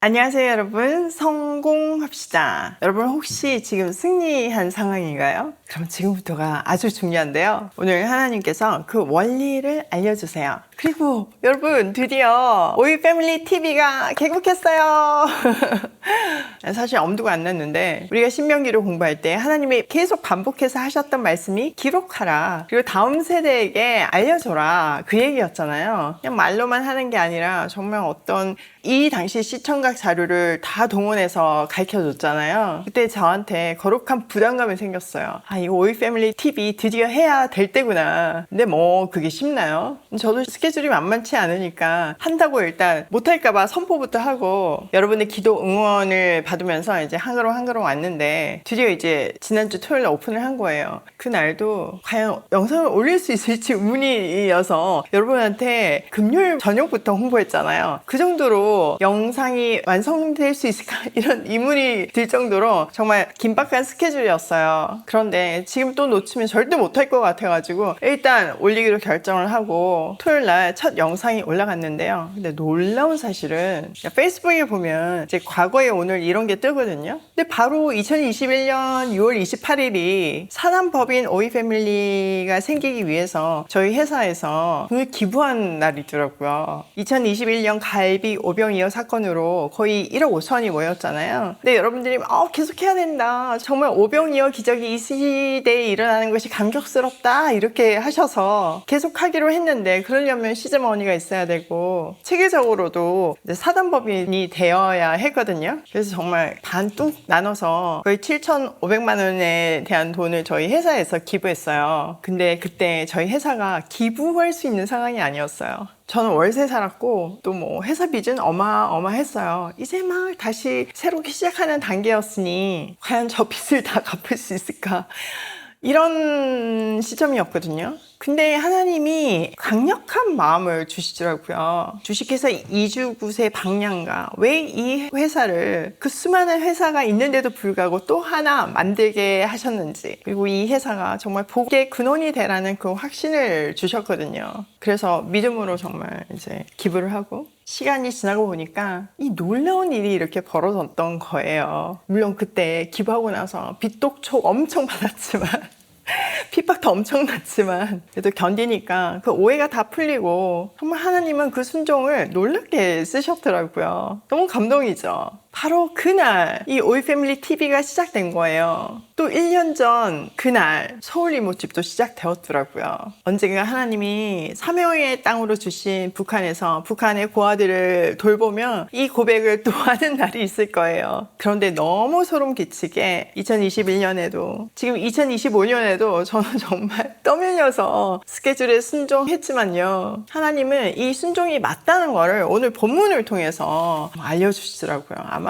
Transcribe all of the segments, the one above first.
안녕하세요, 여러분. 성공합시다. 여러분, 혹시 지금 승리한 상황인가요? 그럼 지금부터가 아주 중요한데요. 오늘 하나님께서 그 원리를 알려주세요. 그리고 여러분, 드디어 오이 패밀리 TV가 개국했어요. 사실 엄두가 안 났는데, 우리가 신명기를 공부할 때 하나님이 계속 반복해서 하셨던 말씀이 기록하라. 그리고 다음 세대에게 알려줘라. 그 얘기였잖아요. 그냥 말로만 하는 게 아니라 정말 어떤 이 당시 시청각 자료를 다 동원해서 가르쳐 줬잖아요. 그때 저한테 거룩한 부담감이 생겼어요. 아, 이거 오이 패밀리 TV 드디어 해야 될 때구나. 근데 뭐 그게 쉽나요? 저도 스케줄이 만만치 않으니까 한다고 일단 못할까봐 선포부터 하고 여러분의 기도 응원을 받으면서 이제 한가로 한가로 왔는데 드디어 이제 지난주 토요일 날 오픈을 한 거예요. 그날도 과연 영상을 올릴 수 있을지 의문이어서 여러분한테 금요일 저녁부터 홍보했잖아요. 그 정도로 영상이 완성될 수 있을까 이런 의문이 들 정도로 정말 긴박한 스케줄이었어요. 그런데 지금 또 놓치면 절대 못할 것 같아가지고 일단 올리기로 결정을 하고 토요일 날 첫 영상이 올라갔는데요. 근데 놀라운 사실은 페이스북에 보면 이제 과거에 오늘 이런 게 뜨거든요. 근데 바로 2021년 6월 28일이 사단법인 오이 패밀리가 생기기 위해서 저희 회사에서 돈을 기부한 날이더라고요. 2021년 갈비 오병이어 사건으로 거의 1억 5천이 모였잖아요. 근데 여러분들이 어, 계속 해야 된다. 정말 오병이어 기적이 이시 대에 일어나는 것이 감격스럽다. 이렇게 하셔서 계속 하기로 했는데 그러려면 시즈머니가 있어야 되고 체계적으로도 사단법인이 되어야 했거든요. 그래서 정말 반뚝 나눠서 거의 7,500만 원에 대한 돈을 저희 회사에서 기부했어요. 근데 그때 저희 회사가 기부할 수 있는 상황이 아니었어요. 저는 월세 살았고 또 뭐 회사 빚은 어마어마했어요. 이제 막 다시 새롭게 시작하는 단계였으니 과연 저 빚을 다 갚을 수 있을까? 이런 시점이었거든요. 근데 하나님이 강력한 마음을 주시더라고요. 주식회사 이주굿의 방향과 왜 이 회사를 그 수많은 회사가 있는데도 불구하고 또 하나 만들게 하셨는지 그리고 이 회사가 정말 복의 근원이 되라는 그 확신을 주셨거든요. 그래서 믿음으로 정말 이제 기부를 하고 시간이 지나고 보니까 이 놀라운 일이 이렇게 벌어졌던 거예요. 물론 그때 기부하고 나서 빚독촉 엄청 받았지만 핍박도 엄청났지만 그래도 견디니까 그 오해가 다 풀리고 정말 하나님은 그 순종을 놀랍게 쓰셨더라고요. 너무 감동이죠. 바로 그날 이 오이 패밀리 TV가 시작된 거예요. 또 1년 전 그날 서울 이모집도 시작되었더라고요. 언젠가 하나님이 사명의 땅으로 주신 북한에서 북한의 고아들을 돌보면 이 고백을 또 하는 날이 있을 거예요. 그런데 너무 소름 끼치게 2021년에도 지금 2025년에도 저는 정말 떠밀려서 스케줄에 순종했지만요. 하나님은 이 순종이 맞다는 거를 오늘 본문을 통해서 알려주시더라고요. 아마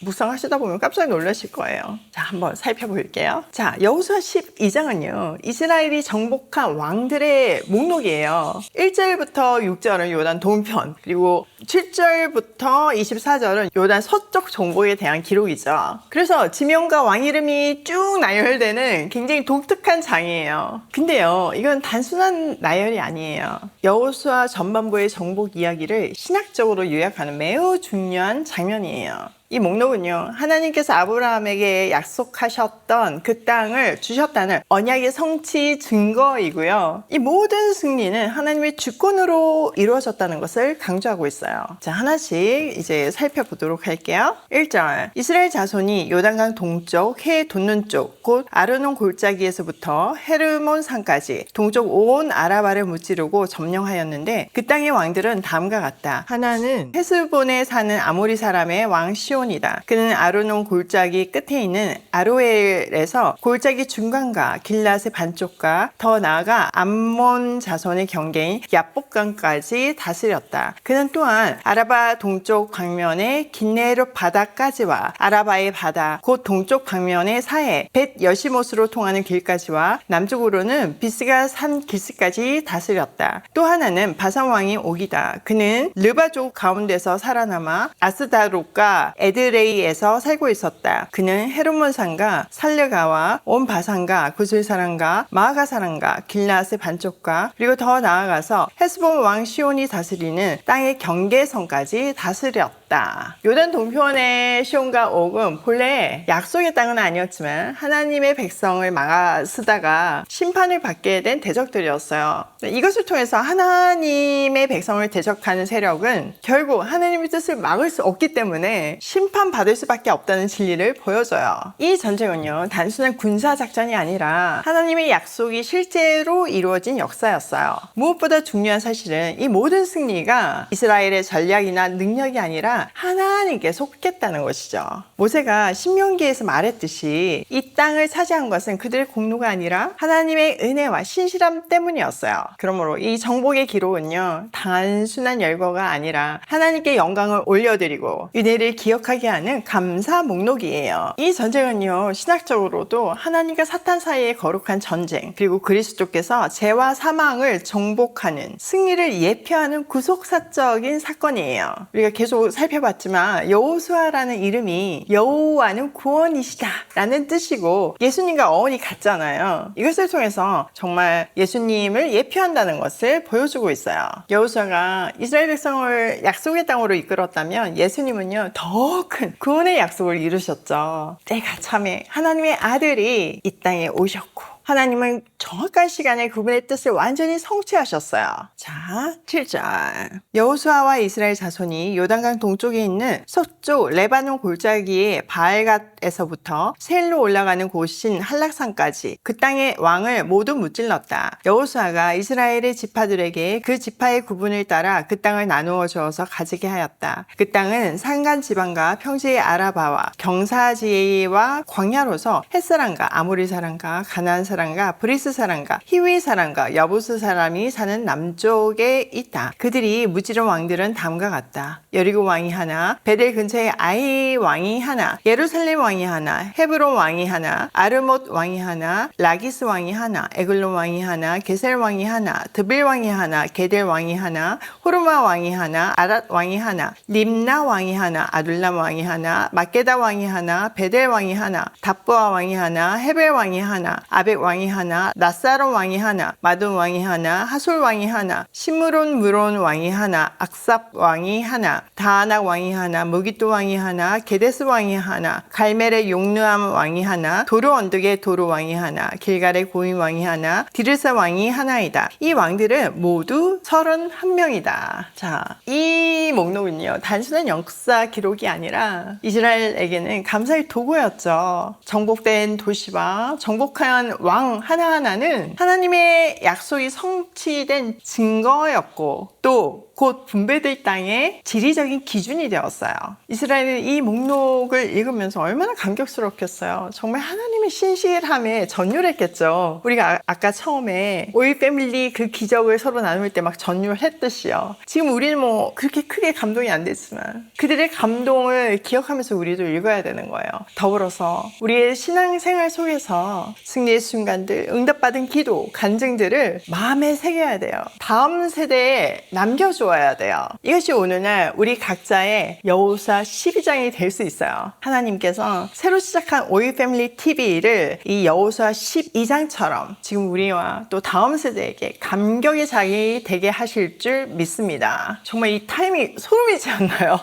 묵상하시다 보면 깜짝 놀라실 거예요. 자, 한번 살펴볼게요. 자, 여호수아 12장은요. 이스라엘이 정복한 왕들의 목록이에요. 1절부터 6절은 요단 동편, 그리고 7절부터 24절은 요단 서쪽 정복에 대한 기록이죠. 그래서 지명과 왕 이름이 쭉 나열되는 굉장히 독특한 장이에요. 근데요, 이건 단순한 나열이 아니에요. 여호수아 전반부의 정복 이야기를 신학적으로 요약하는 매우 중요한 장면이에요. 이 목록은요, 하나님께서 아브라함에게 약속하셨던 그 땅을 주셨다는 언약의 성취 증거이고요. 이 모든 승리는 하나님의 주권으로 이루어졌다는 것을 강조하고 있어요. 자, 하나씩 이제 살펴보도록 할게요. 1절. 이스라엘 자손이 요단강 동쪽 해 돋는 쪽, 곧 아르논 골짜기에서부터 헤르몬 산까지 동쪽 온 아라바를 무찌르고 점령하였는데 그 땅의 왕들은 다음과 같다. 하나는 헤스본에 사는 아모리 사람의 왕 시온 시온이다. 그는 아르논 골짜기 끝에 있는 아로엘에서 골짜기 중간과 길랏의 반쪽과 더 나아가 암몬 자손의 경계인 야복강까지 다스렸다. 그는 또한 아라바 동쪽 방면의 긴네르 바다까지와 아라바의 바다 곧 동쪽 방면의 사해 벳 여시못으로 통하는 길까지와 남쪽으로는 비스가 산 길스까지 다스렸다. 또 하나는 바산 왕이 오기다. 그는 르바족 가운데서 살아남아 아스다롯과 에 드레이에서 살고 있었다. 그는 헤르몬산과 살르가와 온 바산과 구슬사랑과 마아가사랑과 길라스의 반쪽과 그리고 더 나아가서 헤스본 왕 시온이 다스리는 땅의 경계선까지 다스렸다. 이끌었다. 요단 동편의 시온과 옥은 본래 약속의 땅은 아니었지만 하나님의 백성을 막아 쓰다가 심판을 받게 된 대적들이었어요. 이것을 통해서 하나님의 백성을 대적하는 세력은 결국 하나님의 뜻을 막을 수 없기 때문에 심판받을 수밖에 없다는 진리를 보여줘요. 이 전쟁은요, 단순한 군사 작전이 아니라 하나님의 약속이 실제로 이루어진 역사였어요. 무엇보다 중요한 사실은 이 모든 승리가 이스라엘의 전략이나 능력이 아니라 하나님께 속했다는 것이죠. 모세가 신명기에서 말했듯이 이 땅을 차지한 것은 그들의 공로가 아니라 하나님의 은혜와 신실함 때문이었어요. 그러므로 이 정복의 기록은요, 단순한 열거가 아니라 하나님께 영광을 올려드리고 은혜를 기억하게 하는 감사 목록이에요. 이 전쟁은요, 신학적으로도 하나님과 사탄 사이의 거룩한 전쟁, 그리고 그리스도께서 죄와 사망을 정복하는 승리를 예표하는 구속사적인 사건이에요. 우리가 계속 살펴봤지만 여호수아라는 이름이 여호와는 구원이시다 라는 뜻이고 예수님과 어원이 같잖아요. 이것을 통해서 정말 예수님을 예표한다는 것을 보여주고 있어요. 여호수아가 이스라엘 백성을 약속의 땅으로 이끌었다면 예수님은요 더 큰 구원의 약속을 이루셨죠. 때가 참에 하나님의 아들이 이 땅에 오셨고 하나님은 정확한 시간에 그분의 뜻을 완전히 성취하셨어요. 자, 7절. 여호수아와 이스라엘 자손이 요단강 동쪽에 있는 서쪽 레바논 골짜기의 바알갓 에서부터 세일로 올라가는 곳인 한락산까지 그 땅의 왕을 모두 무찔렀다. 여호수아가 이스라엘의 지파들에게 그 지파의 구분을 따라 그 땅을 나누어 주어서 가지게 하였다. 그 땅은 산간 지방과 평지의 아라바와 경사지와 광야로서 햇사람과 아모리 사람과 가나안 사람과 브리스 사람과 히위 사람과 여부스 사람이 사는 남쪽에 있다. 그들이 무지른 왕들은 다음과 같다. 여리고 왕이 하나, 베델 근처에 아이 왕이 하나, 예루살렘 왕이 하나, 헤브론 왕이 하나, 아르못 왕이 하나, 라기스 왕이 하나, 에글론 왕이 하나, 게셀 왕이 하나, 드빌 왕이 하나, 게델 왕이 하나, 호르마 왕이 하나, 아랏 왕이 하나, 림나 왕이 하나, 아둘람 왕이 하나, 마게다 왕이 하나, 베델 왕이 하나, 답보아 왕이 하나, 헤벨 왕이 하나, 아벡 왕이 하나, 나사론 왕이 하나, 마돈 왕이 하나, 하솔 왕이 하나, 시므론 무론 왕이 하나, 악삽 왕이 하나, 다하낙 왕이 하나, 무기또 왕이 하나, 게데스 왕이 하나, 갈 멜의 용르암 왕이 하나, 도로 언덕의 도로 왕이 하나, 길갈의 고인 왕이 하나, 디르사 왕이 하나이다. 이 왕들은 모두 31명이다. 자, 이 목록은요, 단순한 역사 기록이 아니라 이스라엘에게는 감사의 도구였죠. 정복된 도시와 정복한 왕 하나하나는 하나님의 약속이 성취된 증거였고 또 곧 분배될 땅의 지리적인 기준이 되었어요. 이스라엘은 이 목록을 읽으면서 얼마나 감격스럽겠어요. 정말 하나님의 신실함에 전율했겠죠. 우리가 아, 까 처음에 오일 패밀리 그 기적을 서로 나눌 때 막 전율했듯이요. 지금 우리는 뭐 그렇게 크게 감동이 안 됐지만 그들의 감동을 기억하면서 우리도 읽어야 되는 거예요. 더불어서 우리의 신앙생활 속에서 승리의 순간들, 응답받은 기도, 간증들을 마음에 새겨야 돼요. 다음 세대에 남겨줘야 돼요. 이것이 오늘날 우리 각자의 여호사 12장이 될 수 있어요. 하나님께서 새로 시작한 오일 패밀리 TV를 이 여호사 12장처럼 지금 우리와 또 다음 세대에게 감격의 장이 되게 하실 줄 믿습니다. 정말 이 타임이 소름이지 않나요?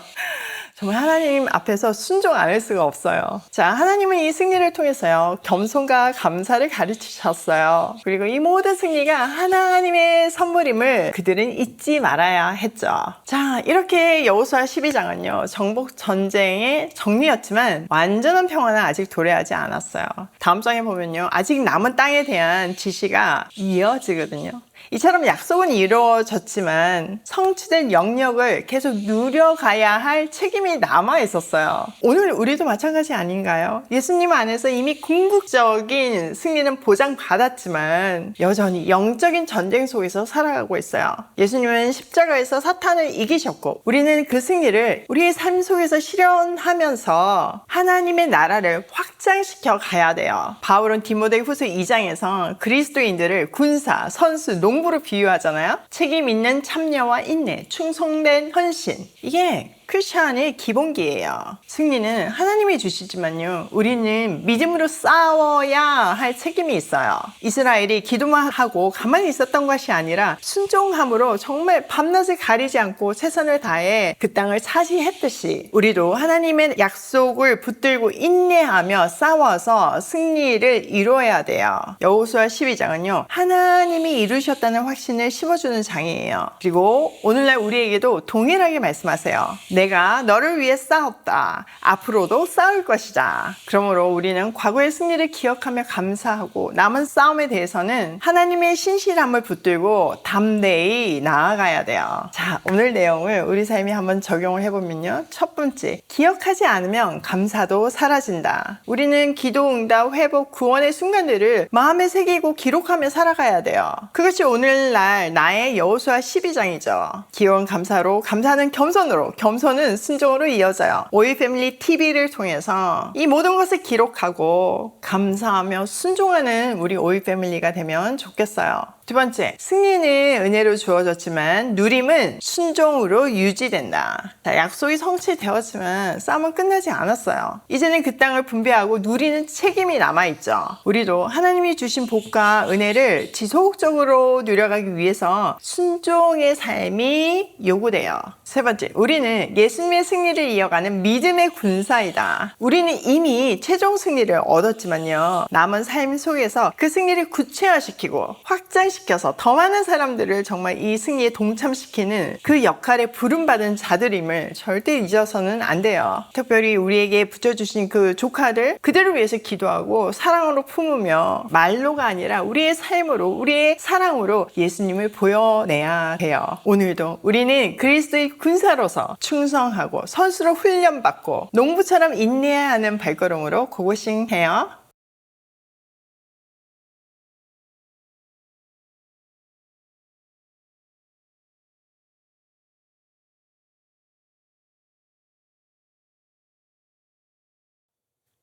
정말 하나님 앞에서 순종 안 할 수가 없어요. 자, 하나님은 이 승리를 통해서요, 겸손과 감사를 가르치셨어요. 그리고 이 모든 승리가 하나님의 선물임을 그들은 잊지 말아야 했죠. 자, 이렇게 여호수아 12장은요, 정복 전쟁의 정리였지만 완전한 평화는 아직 도래하지 않았어요. 다음 장에 보면요, 아직 남은 땅에 대한 지시가 이어지거든요. 이처럼 약속은 이루어졌지만 성취된 영역을 계속 누려가야 할 책임이 남아 있었어요. 오늘 우리도 마찬가지 아닌가요? 예수님 안에서 이미 궁극적인 승리는 보장받았지만 여전히 영적인 전쟁 속에서 살아가고 있어요. 예수님은 십자가에서 사탄을 이기셨고 우리는 그 승리를 우리의 삶 속에서 실현하면서 하나님의 나라를 확장시켜 가야 돼요. 바울은 디모데 후서 2장에서 그리스도인들을 군사, 선수, 농부로 비유하잖아요. 책임 있는 참여와 인내, 충성된 헌신. 이게 크리스천의 기본기예요. 승리는 하나님이 주시지만요. 우리는 믿음으로 싸워야 할 책임이 있어요. 이스라엘이 기도만 하고 가만히 있었던 것이 아니라 순종함으로 정말 밤낮을 가리지 않고 최선을 다해 그 땅을 차지했듯이 우리도 하나님의 약속을 붙들고 인내하며 싸워서 승리를 이루어야 돼요. 여호수아 12장은요. 하나님이 이루셨다는 확신을 심어주는 장이에요. 그리고 오늘날 우리에게도 동일하게 말씀하세요. 내가 너를 위해 싸웠다. 앞으로도 싸울 것이다. 그러므로 우리는 과거의 승리를 기억하며 감사하고 남은 싸움에 대해서는 하나님의 신실함을 붙들고 담대히 나아가야 돼요. 자, 오늘 내용을 우리 삶에 한번 적용을 해보면요. 첫 번째, 기억하지 않으면 감사도 사라진다. 우리는 기도, 응답, 회복, 구원의 순간들을 마음에 새기고 기록하며 살아가야 돼요. 그것이 오늘날 나의 여호수아 12장이죠. 기원 감사로, 감사는 겸손으로, 겸손 은 순종으로 이어져요. 오이 패밀리 TV를 통해서 이 모든 것을 기록하고 감사하며 순종하는 우리 오이 패밀리가 되면 좋겠어요. 두 번째, 승리는 은혜로 주어졌지만 누림은 순종으로 유지된다. 자, 약속이 성취되었지만 싸움은 끝나지 않았어요. 이제는 그 땅을 분배하고 누리는 책임이 남아있죠. 우리도 하나님이 주신 복과 은혜를 지속적으로 누려가기 위해서 순종의 삶이 요구돼요. 세 번째, 우리는 예수님의 승리를 이어가는 믿음의 군사이다. 우리는 이미 최종 승리를 얻었지만요. 남은 삶 속에서 그 승리를 구체화시키고 확장시 켜서 더 많은 사람들을 정말 이 승리에 동참시키는 그 역할에 부름받은 자들임을 절대 잊어서는 안 돼요. 특별히 우리에게 붙여주신 그 조카들 그들을 위해서 기도하고 사랑으로 품으며 말로가 아니라 우리의 삶으로 우리의 사랑으로 예수님을 보여내야 돼요. 오늘도 우리는 그리스도의 군사로서 충성하고 선수로 훈련받고 농부처럼 인내하는 발걸음으로 고고싱해요.